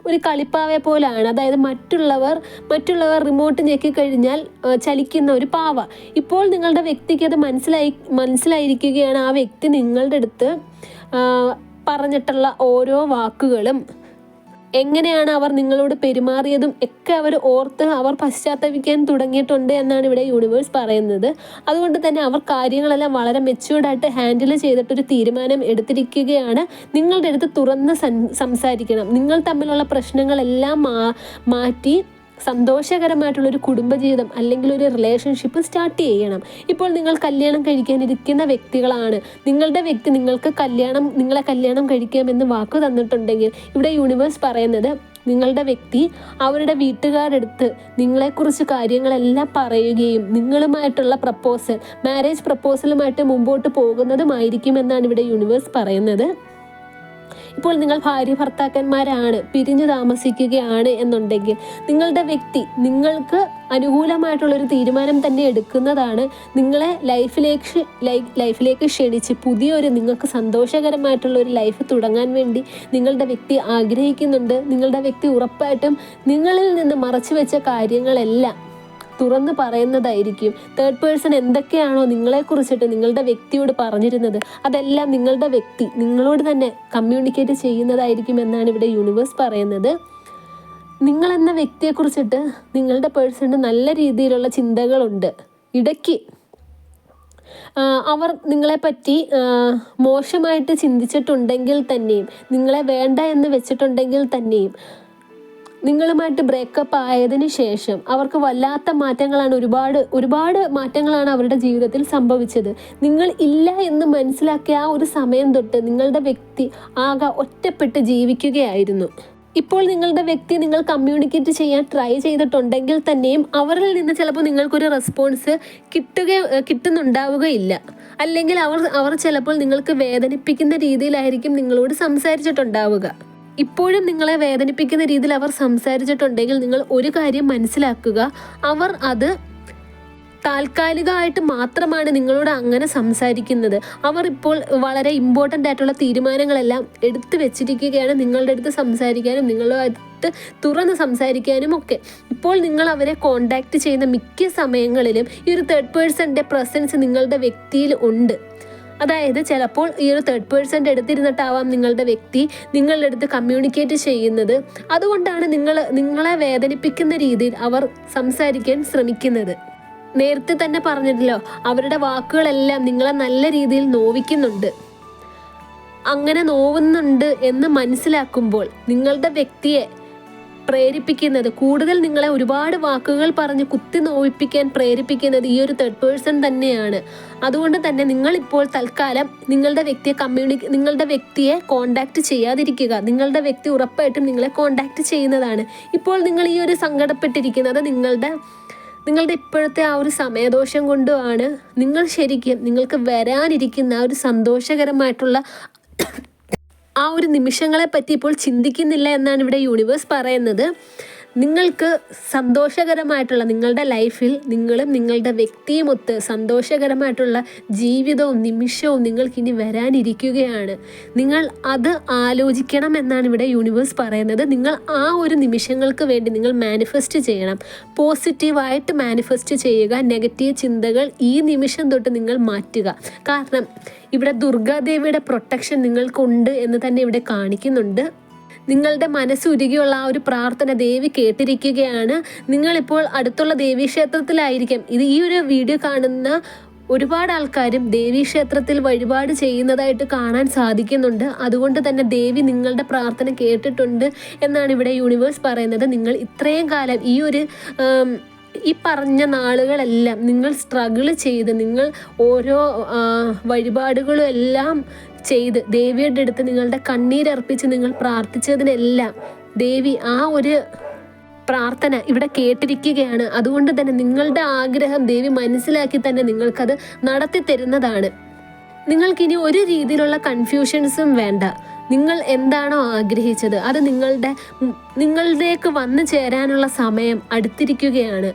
ഒരു കളിപ്പാവയെ പോലാണ് അതായത് മറ്റുള്ളവർ മറ്റുള്ളവർ റിമോട്ട് ഞെക്കിക്കഴിഞ്ഞാൽ കഴിഞ്ഞാൽ ചലിക്കുന്ന ഒരു പാവ. ഇപ്പോൾ നിങ്ങളുടെ വ്യക്തിക്ക് അത് മനസ്സിലായി മനസ്സിലായിരിക്കുകയാണ് ആ വ്യക്തി നിങ്ങളുടെ അടുത്ത് പറഞ്ഞിട്ടുള്ള ഓരോ വാക്കുകളും. എങ്ങനെയാണ് അവർ നിങ്ങളോട് പെരുമാറിയതും ഒക്കെ അവർ ഓർത്ത് അവർ പശ്ചാത്തപിക്കാൻ തുടങ്ങിയിട്ടുണ്ട് എന്നാണ് ഇവിടെ യൂണിവേഴ്സ് പറയുന്നത്. അതുകൊണ്ട് തന്നെ അവർ കാര്യങ്ങളെല്ലാം വളരെ മെച്യൂർഡായിട്ട് ഹാൻഡിൽ ചെയ്തിട്ടൊരു തീരുമാനം എടുത്തിരിക്കുകയാണ്. നിങ്ങളുടെ അടുത്ത് തുറന്ന് സംസാരിക്കണം. നിങ്ങൾ തമ്മിലുള്ള പ്രശ്നങ്ങളെല്ലാം മാറ്റി സന്തോഷകരമായിട്ടുള്ള ഒരു കുടുംബജീവിതം അല്ലെങ്കിൽ ഒരു റിലേഷൻഷിപ്പ് സ്റ്റാർട്ട് ചെയ്യണം. ഇപ്പോൾ നിങ്ങൾ കല്യാണം കഴിക്കാനിരിക്കുന്ന വ്യക്തികളാണ്. നിങ്ങളുടെ വ്യക്തി നിങ്ങൾക്ക് കല്യാണം നിങ്ങളെ കല്യാണം കഴിക്കാമെന്ന് വാക്ക് തന്നിട്ടുണ്ടെങ്കിൽ ഇവിടെ യൂണിവേഴ്സ് പറയുന്നത് നിങ്ങളുടെ വ്യക്തി അവരുടെ വീട്ടുകാരെടുത്ത് നിങ്ങളെക്കുറിച്ച് കാര്യങ്ങളെല്ലാം പറയുകയും നിങ്ങളുമായിട്ടുള്ള പ്രപ്പോസൽ മാരേജ് പ്രപ്പോസലുമായിട്ട് മുമ്പോട്ട് പോകുന്നതുമായിരിക്കും എന്നാണ് ഇവിടെ യൂണിവേഴ്സ് പറയുന്നത്. ഇപ്പോൾ നിങ്ങൾ ഭാര്യ ഭർത്താക്കന്മാരാണ് പിരിഞ്ഞു താമസിക്കുകയാണ് എന്നുണ്ടെങ്കിൽ നിങ്ങളുടെ വ്യക്തി നിങ്ങൾക്ക് അനുകൂലമായിട്ടുള്ള ഒരു തീരുമാനം തന്നെ എടുക്കുന്നതാണ് നിങ്ങളെ ലൈഫിലേക്ക് ലൈഫിലേക്ക് ക്ഷണിച്ച് പുതിയൊരു നിങ്ങൾക്ക് സന്തോഷകരമായിട്ടുള്ള ഒരു ലൈഫ് തുടങ്ങാൻ വേണ്ടി നിങ്ങളുടെ വ്യക്തി ആഗ്രഹിക്കുന്നുണ്ട്. നിങ്ങളുടെ വ്യക്തി ഉറപ്പായിട്ടും നിങ്ങളിൽ നിന്ന് മറച്ചു വെച്ച കാര്യങ്ങളെല്ലാം തുറന്ന് പറയുന്നതായിരിക്കും. തേർഡ് പേഴ്സൺ എന്തൊക്കെയാണോ നിങ്ങളെക്കുറിച്ചിട്ട് നിങ്ങളുടെ വ്യക്തിയോട് പറഞ്ഞിരുന്നത് അതെല്ലാം നിങ്ങളുടെ വ്യക്തി നിങ്ങളോട് തന്നെ കമ്മ്യൂണിക്കേറ്റ് ചെയ്യുന്നതായിരിക്കും എന്നാണ് ഇവിടെ യൂണിവേഴ്സ് പറയുന്നത്. നിങ്ങൾ എന്ന വ്യക്തിയെക്കുറിച്ചിട്ട് നിങ്ങളുടെ പേഴ്സണിന് നല്ല രീതിയിലുള്ള ചിന്തകളുണ്ട്. ഇടയ്ക്ക് അവർ നിങ്ങളെ പറ്റി മോശമായിട്ട് ചിന്തിച്ചിട്ടുണ്ടെങ്കിൽ തന്നെയും നിങ്ങളെ വേണ്ട എന്ന് വെച്ചിട്ടുണ്ടെങ്കിൽ തന്നെയും നിങ്ങളുമായിട്ട് ബ്രേക്കപ്പ് ആയതിന് ശേഷം അവർക്ക് വല്ലാത്ത മാറ്റങ്ങളാണ് ഒരുപാട് ഒരുപാട് മാറ്റങ്ങളാണ് അവരുടെ ജീവിതത്തിൽ സംഭവിച്ചത്. നിങ്ങൾ ഇല്ല എന്ന് മനസ്സിലാക്കിയ ആ ഒരു സമയം തൊട്ട് നിങ്ങളുടെ വ്യക്തി ആകെ ഒറ്റപ്പെട്ട് ജീവിക്കുകയായിരുന്നു. ഇപ്പോൾ നിങ്ങളുടെ വ്യക്തി നിങ്ങൾ കമ്മ്യൂണിക്കേറ്റ് ചെയ്യാൻ ട്രൈ ചെയ്തിട്ടുണ്ടെങ്കിൽ തന്നെയും അവരിൽ നിന്ന് ചിലപ്പോൾ നിങ്ങൾക്കൊരു റെസ്പോൺസ് കിട്ടുക കിട്ടുന്നുണ്ടാവുകയില്ല. അല്ലെങ്കിൽ അവർ അവർ ചിലപ്പോൾ നിങ്ങൾക്ക് വേദനിപ്പിക്കുന്ന രീതിയിലായിരിക്കും നിങ്ങളോട് സംസാരിച്ചിട്ടുണ്ടാവുക. ഇപ്പോഴും നിങ്ങളെ വേദനിപ്പിക്കുന്ന രീതിയിൽ അവർ സംസാരിച്ചിട്ടുണ്ടെങ്കിൽ നിങ്ങൾ ഒരു കാര്യം മനസ്സിലാക്കുക. അവർ അത് താൽക്കാലികമായിട്ട് മാത്രമാണ് നിങ്ങളോട് അങ്ങനെ സംസാരിക്കുന്നത്. അവർ ഇപ്പോൾ വളരെ ഇമ്പോർട്ടന്റ് ആയിട്ടുള്ള തീരുമാനങ്ങളെല്ലാം എടുത്തു വെച്ചിരിക്കുകയാണ് നിങ്ങളുടെ അടുത്ത് സംസാരിക്കാനും നിങ്ങളുടെ അടുത്ത് തുറന്ന് സംസാരിക്കാനും ഒക്കെ. ഇപ്പോൾ നിങ്ങൾ അവരെ കോണ്ടാക്ട് ചെയ്യുന്ന മിക്ക സമയങ്ങളിലും ഈ ഒരു തേർഡ് പേഴ്സന്റെ പ്രസൻസ് നിങ്ങളുടെ വ്യക്തിയിൽ ഉണ്ട്. അതായത് ചിലപ്പോൾ ഈ ഒരു തേർഡ് പേഴ്സന്റെ എടുത്തിരുന്നിട്ടാവാം നിങ്ങളുടെ വ്യക്തി നിങ്ങളുടെ അടുത്ത് കമ്മ്യൂണിക്കേറ്റ് ചെയ്യുന്നത്. അതുകൊണ്ടാണ് നിങ്ങൾ നിങ്ങളെ വേദനിപ്പിക്കുന്ന രീതിയിൽ അവർ സംസാരിക്കാൻ ശ്രമിക്കുന്നത്. നേരത്തെ തന്നെ പറഞ്ഞിട്ടല്ലോ അവരുടെ വാക്കുകളെല്ലാം നിങ്ങളെ നല്ല രീതിയിൽ നോവിക്കുന്നുണ്ട്. അങ്ങനെ നോവുന്നുണ്ട് എന്ന് മനസ്സിലാക്കുമ്പോൾ നിങ്ങളുടെ വ്യക്തിയെ പ്രേരിപ്പിക്കുന്നത് കൂടുതൽ നിങ്ങളെ ഒരുപാട് വാക്കുകൾ പറഞ്ഞ് കുത്തി നോവിപ്പിക്കാൻ പ്രേരിപ്പിക്കുന്നത് ഈ ഒരു തേർഡ് പേഴ്സൺ തന്നെയാണ്. അതുകൊണ്ട് തന്നെ നിങ്ങളിപ്പോൾ തൽക്കാലം നിങ്ങളുടെ വ്യക്തിയെ കമ്മ്യൂണി നിങ്ങളുടെ വ്യക്തിയെ കോണ്ടാക്ട് ചെയ്യാതിരിക്കുക. നിങ്ങളുടെ വ്യക്തി ഉറപ്പായിട്ടും നിങ്ങളെ കോണ്ടാക്ട് ചെയ്യുന്നതാണ്. ഇപ്പോൾ നിങ്ങൾ ഈ ഒരു സങ്കടപ്പെട്ടിരിക്കുന്നത് നിങ്ങളുടെ നിങ്ങളുടെ ഇപ്പോഴത്തെ ആ ഒരു സമയദോഷം കൊണ്ടുമാണ്. നിങ്ങൾ ശരിക്കും നിങ്ങൾക്ക് വരാനിരിക്കുന്ന ആ ഒരു സന്തോഷകരമായിട്ടുള്ള ആ ഒരു നിമിഷങ്ങളെ പറ്റി ഇപ്പോൾ ചിന്തിക്കുന്നില്ല എന്നാണ് ഇവിടെ യൂണിവേഴ്സ് പറയുന്നത്. നിങ്ങൾക്ക് സന്തോഷകരമായിട്ടുള്ള നിങ്ങളുടെ ലൈഫിൽ നിങ്ങളും നിങ്ങളുടെ വ്യക്തിയുമൊത്ത് സന്തോഷകരമായിട്ടുള്ള ജീവിതവും നിമിഷവും നിങ്ങൾക്കിനി വരാനിരിക്കുകയാണ്. നിങ്ങൾ അത് ആലോചിക്കണം എന്നാണ് ഇവിടെ യൂണിവേഴ്സ് പറയുന്നത്. നിങ്ങൾ ആ ഒരു നിമിഷങ്ങൾക്ക് വേണ്ടി നിങ്ങൾ മാനിഫെസ്റ്റ് ചെയ്യണം. പോസിറ്റീവായിട്ട് മാനിഫെസ്റ്റ് ചെയ്യുക നെഗറ്റീവ് ചിന്തകൾ ഈ നിമിഷം തൊട്ട് നിങ്ങൾ മാറ്റുക. കാരണം ഇവിടെ ദുർഗാദേവിയുടെ പ്രൊട്ടക്ഷൻ നിങ്ങൾക്കുണ്ട് എന്ന് തന്നെ ഇവിടെ കാണിക്കുന്നുണ്ട്. നിങ്ങളുടെ മനസ്സുരുകിയുള്ള ആ ഒരു പ്രാർത്ഥന ദേവി കേട്ടിരിക്കുകയാണ്. നിങ്ങളിപ്പോൾ അടുത്തുള്ള ദേവീക്ഷേത്രത്തിലായിരിക്കും. ഇത് ഈ ഒരു വീഡിയോ കാണുന്ന ഒരുപാട് ആൾക്കാരും ദേവീക്ഷേത്രത്തിൽ വഴിപാട് ചെയ്യുന്നതായിട്ട് കാണാൻ സാധിക്കുന്നുണ്ട്. അതുകൊണ്ട് തന്നെ ദേവി നിങ്ങളുടെ പ്രാർത്ഥന കേട്ടിട്ടുണ്ട് എന്നാണ് ഇവിടെ യൂണിവേഴ്സ് പറയുന്നത്. നിങ്ങൾ ഇത്രയും കാലം ഈ ഒരു ഈ പറഞ്ഞ നാളുകളെല്ലാം നിങ്ങൾ സ്ട്രഗിൾ ചെയ്ത് നിങ്ങൾ ഓരോ വഴിപാടുകളും എല്ലാം ചെയ്ത് ദേവിയുടെ അടുത്ത് നിങ്ങളുടെ കണ്ണീരർപ്പിച്ച് നിങ്ങൾ പ്രാർത്ഥിച്ചതിനെല്ലാം ദേവി ആ ഒരു പ്രാർത്ഥന ഇവിടെ കേട്ടിരിക്കുകയാണ്. അതുകൊണ്ട് തന്നെ നിങ്ങളുടെ ആഗ്രഹം ദേവി മനസ്സിലാക്കി തന്നെ നിങ്ങൾക്കത് നടത്തി തരുന്നതാണ്. നിങ്ങൾക്കിനി ഒരു രീതിയിലുള്ള കൺഫ്യൂഷൻസും വേണ്ട. നിങ്ങൾ എന്താണോ ആഗ്രഹിച്ചത് അത് നിങ്ങളുടെ നിങ്ങളിലേക്ക് വന്നു ചേരാനുള്ള സമയം അടുത്തിരിക്കുകയാണ്.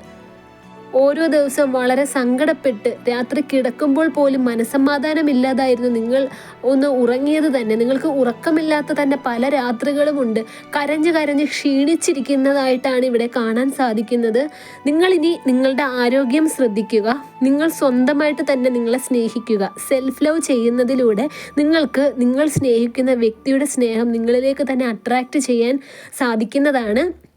ഓരോ ദിവസവും വളരെ സങ്കടപ്പെട്ട് രാത്രി കിടക്കുമ്പോൾ പോലും മനസ്സമാധാനമില്ലാതായിരുന്നു നിങ്ങൾ ഒന്ന് ഉറങ്ങിയത് തന്നെ. നിങ്ങൾക്ക് ഉറക്കമില്ലാത്ത തന്നെ പല രാത്രികളും ഉണ്ട് കരഞ്ഞ് കരഞ്ഞ് ക്ഷീണിച്ചിരിക്കുന്നതായിട്ടാണ് ഇവിടെ കാണാൻ സാധിക്കുന്നത്. നിങ്ങൾ ഇനി നിങ്ങളുടെ ആരോഗ്യം ശ്രദ്ധിക്കുക. നിങ്ങൾ സ്വന്തമായിട്ട് തന്നെ നിങ്ങളെ സ്നേഹിക്കുക. സെൽഫ് ലവ് ചെയ്യുന്നതിലൂടെ നിങ്ങൾക്ക് നിങ്ങൾ സ്നേഹിക്കുന്ന വ്യക്തിയുടെ സ്നേഹം നിങ്ങളിലേക്ക് തന്നെ അട്രാക്റ്റ് ചെയ്യാൻ സാധിക്കുന്നതാണ്.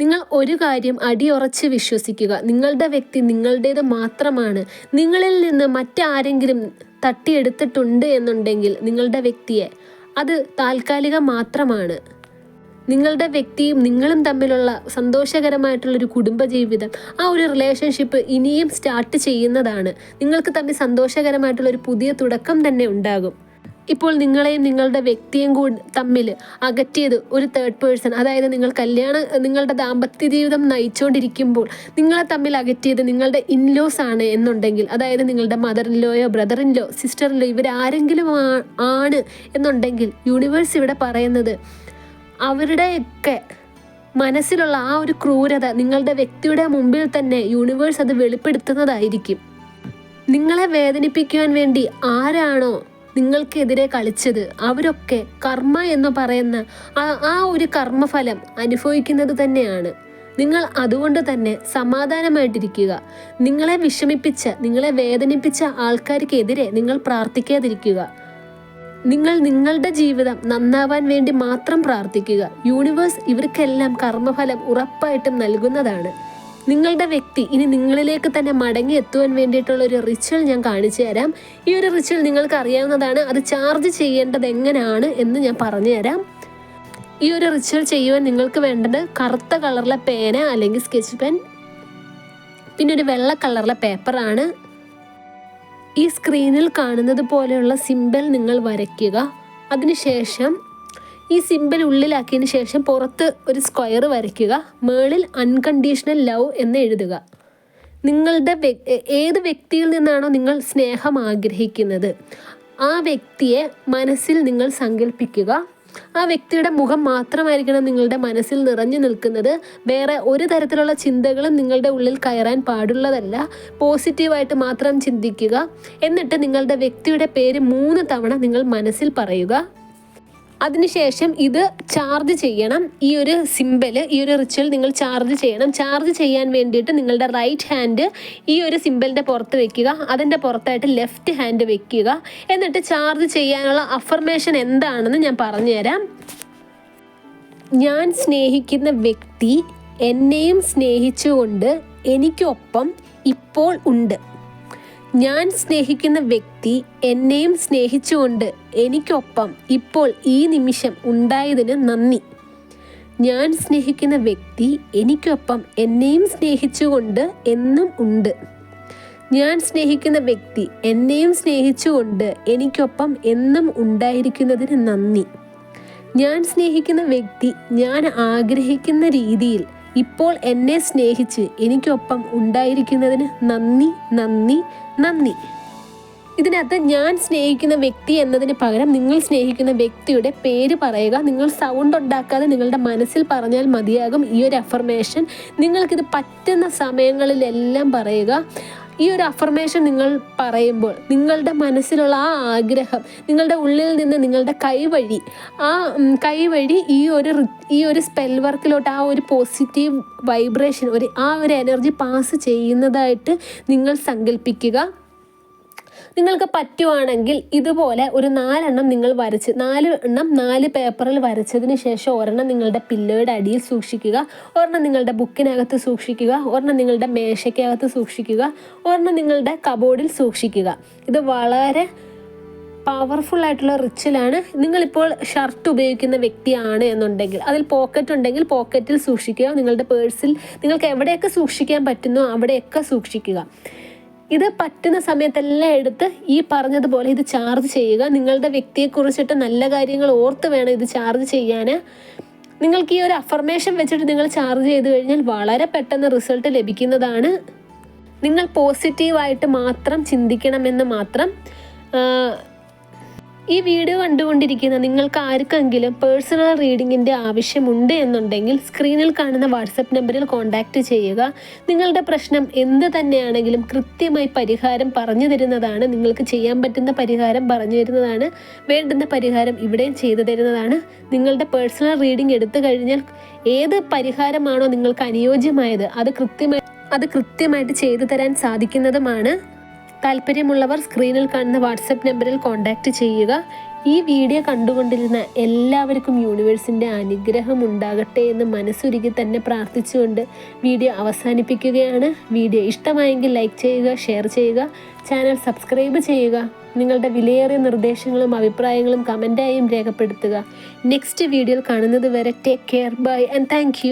നിങ്ങൾ ഒരു കാര്യം അടിയുറച്ച് വിശ്വസിക്കുക. നിങ്ങളുടെ വ്യക്തി നിങ്ങളുടേത് മാത്രമാണ്. നിങ്ങളിൽ നിന്ന് മറ്റാരെങ്കിലും തട്ടിയെടുത്തിട്ടുണ്ട് എന്നുണ്ടെങ്കിൽ നിങ്ങളുടെ വ്യക്തിയെ അത് താൽക്കാലികം മാത്രമാണ്. നിങ്ങളുടെ വ്യക്തിയും നിങ്ങളും തമ്മിലുള്ള സന്തോഷകരമായിട്ടുള്ളൊരു കുടുംബജീവിതം ആ ഒരു റിലേഷൻഷിപ്പ് ഇനിയും സ്റ്റാർട്ട് ചെയ്യുന്നതാണ്. നിങ്ങൾക്ക് തമ്മിൽ സന്തോഷകരമായിട്ടുള്ള ഒരു പുതിയ തുടക്കം തന്നെ ഉണ്ടാകും. ഇപ്പോൾ നിങ്ങളെയും നിങ്ങളുടെ വ്യക്തിയും കൂടി തമ്മിൽ അകറ്റിയത് ഒരു തേർഡ് പേഴ്സൺ അതായത് നിങ്ങൾ കല്യാണം നിങ്ങളുടെ ദാമ്പത്യ ജീവിതം നയിച്ചുകൊണ്ടിരിക്കുമ്പോൾ നിങ്ങളെ തമ്മിൽ അകറ്റിയത് നിങ്ങളുടെ ഇൻലോസ് ആണ് എന്നുണ്ടെങ്കിൽ അതായത് നിങ്ങളുടെ മദർ ഇൻലോയോ ബ്രദർ ഇൻലോ സിസ്റ്റർ ഇവരാരെങ്കിലും ആണ് എന്നുണ്ടെങ്കിൽ യൂണിവേഴ്സ് ഇവിടെ പറയുന്നത് അവരുടെയൊക്കെ മനസ്സിലുള്ള ആ ഒരു ക്രൂരത നിങ്ങളുടെ വ്യക്തിയുടെ മുമ്പിൽ തന്നെ യൂണിവേഴ്സ് അത് വെളിപ്പെടുത്തുന്നതായിരിക്കും. നിങ്ങളെ വേദനിപ്പിക്കുവാൻ വേണ്ടി ആരാണോ നിങ്ങൾക്കെതിരെ കളിച്ചത്. അവരൊക്കെ കർമ്മ എന്ന് പറയുന്ന ആ ഒരു കർമ്മഫലം അനുഭവിക്കുന്നത് തന്നെയാണ്. നിങ്ങൾ അതുകൊണ്ട് തന്നെ സമാധാനമായിട്ടിരിക്കുക. നിങ്ങളെ വിഷമിപ്പിച്ച നിങ്ങളെ വേദനിപ്പിച്ച ആൾക്കാർക്കെതിരെ നിങ്ങൾ പ്രാർത്ഥിക്കാതിരിക്കുക. നിങ്ങൾ നിങ്ങളുടെ ജീവിതം നന്നാവാൻ വേണ്ടി മാത്രം പ്രാർത്ഥിക്കുക. യൂണിവേഴ്സ് ഇവർക്കെല്ലാം കർമ്മഫലം ഉറപ്പായിട്ടും നൽകുന്നതാണ്. നിങ്ങളുടെ വ്യക്തി ഇനി നിങ്ങളിലേക്ക് തന്നെ മടങ്ങി എത്തുവാൻ വേണ്ടിയിട്ടുള്ള ഒരു റിച്വൽ ഞാൻ കാണിച്ചു തരാം. ഈ ഒരു റിച്വൽ നിങ്ങൾക്ക് അറിയാവുന്നതാണ്. അത് ചാർജ് ചെയ്യേണ്ടത് എങ്ങനെയാണ് എന്ന് ഞാൻ പറഞ്ഞു തരാം. ഈ ഒരു റിച്വൽ ചെയ്യുവാൻ നിങ്ങൾക്ക് വേണ്ടത് കറുത്ത കളറിലെ പേന അല്ലെങ്കിൽ സ്കെച്ച് പെൻ പിന്നെ ഒരു വെള്ള കളറിലെ പേപ്പറാണ് ഈ സ്ക്രീനിൽ കാണുന്നത് പോലെയുള്ള സിമ്പിൾ നിങ്ങൾ വരയ്ക്കുക. അതിനുശേഷം ഈ സിമ്പിൾ ഉള്ളിലാക്കിയതിന് ശേഷം പുറത്ത് ഒരു സ്ക്വയർ വരയ്ക്കുക. മേളിൽ അൺകണ്ടീഷണൽ ലവ് എന്ന് എഴുതുക. നിങ്ങളുടെ ഏത് വ്യക്തിയിൽ നിന്നാണോ നിങ്ങൾ സ്നേഹം ആഗ്രഹിക്കുന്നത്? ആ വ്യക്തിയെ മനസ്സിൽ നിങ്ങൾ സങ്കല്പിക്കുക ആ വ്യക്തിയുടെ മുഖം മാത്രമായിരിക്കണം നിങ്ങളുടെ മനസ്സിൽ നിറഞ്ഞു നിൽക്കുന്നത്. വേറെ ഒരു തരത്തിലുള്ള ചിന്തകളും നിങ്ങളുടെ ഉള്ളിൽ കയറാൻ പാടുള്ളതല്ല. പോസിറ്റീവായിട്ട് മാത്രം ചിന്തിക്കുക. എന്നിട്ട് നിങ്ങളുടെ വ്യക്തിയുടെ പേര് മൂന്ന് തവണ നിങ്ങൾ മനസ്സിൽ പറയുക. അതിനുശേഷം ഇത് ചാർജ് ചെയ്യണം. ഈ ഒരു സിംബൽ ഈ ഒരു റിച്വൽ നിങ്ങൾ ചാർജ് ചെയ്യണം. ചാർജ് ചെയ്യാൻ വേണ്ടിയിട്ട് നിങ്ങളുടെ റൈറ്റ് ഹാൻഡ് ഈ ഒരു സിമ്പിളിന്റെ പുറത്ത് വെക്കുക. അതിന്റെ പുറത്തായിട്ട് ലെഫ്റ്റ് ഹാൻഡ് വെക്കുക. എന്നിട്ട് ചാർജ് ചെയ്യാനുള്ള അഫർമേഷൻ എന്താണെന്ന് ഞാൻ പറഞ്ഞുതരാം. ഞാൻ സ്നേഹിക്കുന്ന വ്യക്തി എന്നെയും സ്നേഹിച്ചുകൊണ്ട് എനിക്കൊപ്പം ഇപ്പോൾ ഉണ്ട്. ഞാൻ സ്നേഹിക്കുന്ന വ്യക്തി എന്നെയും സ്നേഹിച്ചുകൊണ്ട് എനിക്കൊപ്പം ഇപ്പോൾ ഈ നിമിഷം ഉണ്ടായതിന് നന്ദി. ഞാൻ സ്നേഹിക്കുന്ന വ്യക്തി എനിക്കൊപ്പം എന്നെയും സ്നേഹിച്ചുകൊണ്ട് എന്നും ഉണ്ട്. ഞാൻ സ്നേഹിക്കുന്ന വ്യക്തി എന്നെയും സ്നേഹിച്ചുകൊണ്ട് എനിക്കൊപ്പം എന്നും ഉണ്ടായിരിക്കുന്നതിന് നന്ദി. ഞാൻ സ്നേഹിക്കുന്ന വ്യക്തി ഞാൻ ആഗ്രഹിക്കുന്ന രീതിയിൽ ഇപ്പോൾ എന്നെ സ്നേഹിച്ച് എനിക്കൊപ്പം ഉണ്ടായിരിക്കുന്നതിന് നന്ദി നന്ദി നന്ദി. ഇതിനകത്ത് ഞാൻ സ്നേഹിക്കുന്ന വ്യക്തി എന്നതിന് പകരം നിങ്ങൾ സ്നേഹിക്കുന്ന വ്യക്തിയുടെ പേര് പറയുക. നിങ്ങൾ സൗണ്ട് ഉണ്ടാക്കാതെ നിങ്ങളുടെ മനസ്സിൽ പറഞ്ഞാൽ മതിയാകും. ഈ ഒരു അഫർമേഷൻ നിങ്ങൾക്കിത് പറ്റുന്ന സമയങ്ങളിലെല്ലാം പറയുക. ഈ ഒരു അഫർമേഷൻ നിങ്ങൾ പറയുമ്പോൾ നിങ്ങളുടെ മനസ്സിലുള്ള ആ ആഗ്രഹം നിങ്ങളുടെ ഉള്ളിൽ നിന്ന് നിങ്ങളുടെ കൈവഴി ആ കൈവഴി ഈ ഒരു ഈ ഒരു സ്പെൽ വർക്കിലോട്ട് ആ ഒരു പോസിറ്റീവ് വൈബ്രേഷൻ ഒരു ആ ഒരു എനർജി പാസ് ചെയ്യുന്നതായിട്ട് നിങ്ങൾ സങ്കല്പിക്കുക നിങ്ങൾക്ക് പറ്റുവാണെങ്കിൽ ഇതുപോലെ ഒരു നാലെണ്ണം നിങ്ങൾ വരച്ച് നാല് എണ്ണം നാല് പേപ്പറിൽ വരച്ചതിന് ശേഷം ഒരെണ്ണം നിങ്ങളുടെ പില്ലോയുടെ അടിയിൽ സൂക്ഷിക്കുക ഒരെണ്ണം നിങ്ങളുടെ ബുക്കിനകത്ത് സൂക്ഷിക്കുക ഒരെണ്ണം നിങ്ങളുടെ മേശയ്ക്കകത്ത് സൂക്ഷിക്കുക ഒരെണ്ണം നിങ്ങളുടെ കബോർഡിൽ സൂക്ഷിക്കുക. ഇത് വളരെ പവർഫുൾ ആയിട്ടുള്ള റിച്ചിലാണ്. നിങ്ങളിപ്പോൾ ഷർട്ട് ഉപയോഗിക്കുന്ന വ്യക്തിയാണ് എന്നുണ്ടെങ്കിൽ അതിൽ പോക്കറ്റ് ഉണ്ടെങ്കിൽ പോക്കറ്റിൽ സൂക്ഷിക്കുക. നിങ്ങളുടെ പേഴ്സിൽ നിങ്ങൾക്ക് എവിടെയൊക്കെ സൂക്ഷിക്കാൻ പറ്റുന്നോ അവിടെയൊക്കെ സൂക്ഷിക്കുക. ഇത് പറ്റുന്ന സമയത്തെല്ലാം എടുത്ത് ഈ പറഞ്ഞതുപോലെ ഇത് ചാർജ് ചെയ്യുക. നിങ്ങളുടെ വ്യക്തിയെക്കുറിച്ചിട്ട് നല്ല കാര്യങ്ങൾ ഓർത്ത് വേണം ഇത് ചാർജ് ചെയ്യാൻ നിങ്ങൾക്ക് ഈ ഒരു അഫർമേഷൻ വെച്ചിട്ട് നിങ്ങൾ ചാർജ് ചെയ്ത് കഴിഞ്ഞാൽ വളരെ പെട്ടെന്ന് റിസൾട്ട് ലഭിക്കുന്നതാണ്. നിങ്ങൾ പോസിറ്റീവായിട്ട് മാത്രം ചിന്തിക്കണമെന്ന് മാത്രം ഈ വീഡിയോ കണ്ടുകൊണ്ടിരിക്കുന്ന നിങ്ങൾക്ക് ആർക്കെങ്കിലും പേഴ്സണൽ റീഡിങ്ങിന്റെ ആവശ്യമുണ്ട് എന്നുണ്ടെങ്കിൽ സ്ക്രീനിൽ കാണുന്ന വാട്സപ്പ് നമ്പറിൽ കോൺടാക്റ്റ് ചെയ്യുക. നിങ്ങളുടെ പ്രശ്നം എന്ത് തന്നെയാണെങ്കിലും കൃത്യമായി പരിഹാരം പറഞ്ഞു തരുന്നതാണ്. നിങ്ങൾക്ക് ചെയ്യാൻ പറ്റുന്ന പരിഹാരം പറഞ്ഞു തരുന്നതാണ്. വേണ്ടുന്ന പരിഹാരം ഇവിടെയും ചെയ്തു തരുന്നതാണ്. നിങ്ങളുടെ പേഴ്സണൽ റീഡിംഗ് എടുത്തു കഴിഞ്ഞാൽ ഏത് പരിഹാരമാണോ നിങ്ങൾക്ക് അനുയോജ്യമായത് അത് കൃത്യമായി അത് കൃത്യമായിട്ട് ചെയ്തു തരാൻ സാധിക്കുന്നതുമാണ്. താല്പര്യമുള്ളവർ സ്ക്രീനിൽ കാണുന്ന വാട്സപ്പ് നമ്പറിൽ കോൺടാക്റ്റ് ചെയ്യുക. ഈ വീഡിയോ കണ്ടുകൊണ്ടിരുന്ന എല്ലാവർക്കും യൂണിവേഴ്സിന്റെ അനുഗ്രഹം ഉണ്ടാകട്ടെ എന്ന് മനസ്സുരുകി തന്നെ പ്രാർത്ഥിച്ചുകൊണ്ട് വീഡിയോ അവസാനിപ്പിക്കുകയാണ്. വീഡിയോ ഇഷ്ടമായെങ്കിൽ ലൈക്ക് ചെയ്യുക ഷെയർ ചെയ്യുക ചാനൽ സബ്സ്ക്രൈബ് ചെയ്യുക. നിങ്ങളുടെ വിലയേറിയ നിർദ്ദേശങ്ങളും അഭിപ്രായങ്ങളും കമന്റായും രേഖപ്പെടുത്തുക. നെക്സ്റ്റ് വീഡിയോയിൽ കാണുന്നത് വരെ take care bye and thank